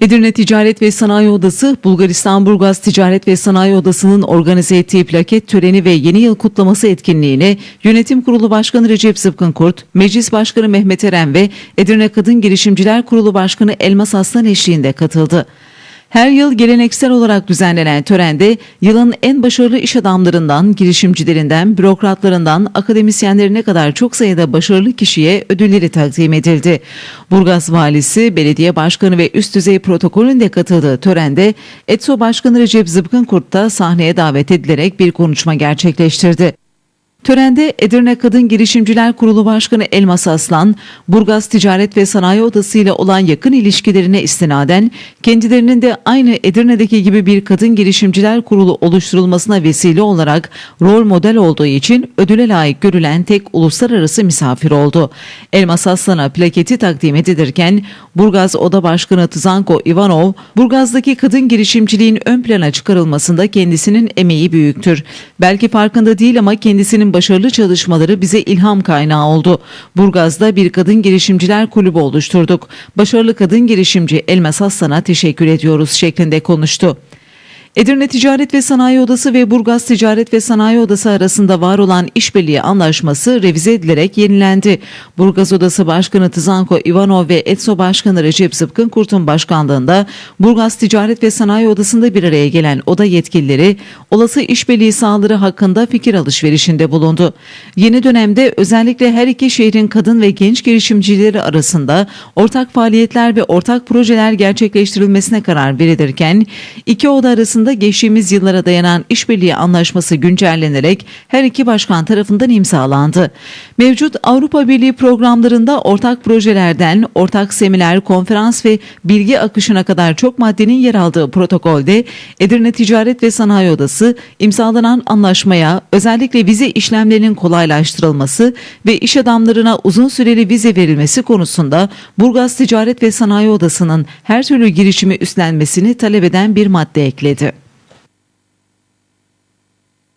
Edirne Ticaret ve Sanayi Odası, Bulgaristan Burgaz Ticaret ve Sanayi Odası'nın organize ettiği plaket töreni ve yeni yıl kutlaması etkinliğine Yönetim Kurulu Başkanı Recep Zıpkın Kurt, Meclis Başkanı Mehmet Eren ve Edirne Kadın Girişimciler Kurulu Başkanı Elmas Aslan eşliğinde katıldı. Her yıl geleneksel olarak düzenlenen törende yılın en başarılı iş adamlarından, girişimcilerinden, bürokratlarından, akademisyenlerine kadar çok sayıda başarılı kişiye ödülleri takdim edildi. Burgaz Valisi, Belediye Başkanı ve üst düzey protokolün de katıldığı törende ETSO Başkanı Recep Zıpkın Kurt da sahneye davet edilerek bir konuşma gerçekleştirdi. Törende Edirne Kadın Girişimciler Kurulu Başkanı Elmas Aslan, Burgaz Ticaret ve Sanayi Odası ile olan yakın ilişkilerine istinaden kendilerinin de aynı Edirne'deki gibi bir kadın girişimciler kurulu oluşturulmasına vesile olarak rol model olduğu için ödüle layık görülen tek uluslararası misafir oldu. Elmas Aslan'a plaketi takdim edilirken Burgaz Oda Başkanı Tızanko Ivanov, Burgaz'daki kadın girişimciliğin ön plana çıkarılmasında kendisinin emeği büyüktür. Belki farkında değil ama kendisinin başarılı çalışmaları bize ilham kaynağı oldu. Burgaz'da bir kadın girişimciler kulübü oluşturduk. Başarılı kadın girişimci Elmas Aslan'a teşekkür ediyoruz şeklinde konuştu. Edirne Ticaret ve Sanayi Odası ve Burgaz Ticaret ve Sanayi Odası arasında var olan işbirliği anlaşması revize edilerek yenilendi. Burgaz Odası Başkanı Tızanko Ivanov ve ETSO Başkanı Recep Zıpkın Kurt'un başkanlığında Burgaz Ticaret ve Sanayi Odası'nda bir araya gelen oda yetkilileri olası işbirliği sahaları hakkında fikir alışverişinde bulundu. Yeni dönemde özellikle her iki şehrin kadın ve genç girişimcileri arasında ortak faaliyetler ve ortak projeler gerçekleştirilmesine karar verilirken iki oda arasında geçtiğimiz yıllara dayanan işbirliği anlaşması güncellenerek her iki başkan tarafından imzalandı. Mevcut Avrupa Birliği programlarında ortak projelerden ortak seminer, konferans ve bilgi akışına kadar çok maddenin yer aldığı protokolde Edirne Ticaret ve Sanayi Odası imzalanan anlaşmaya özellikle vize işlemlerinin kolaylaştırılması ve iş adamlarına uzun süreli vize verilmesi konusunda Burgaz Ticaret ve Sanayi Odası'nın her türlü girişimi üstlenmesini talep eden bir madde ekledi.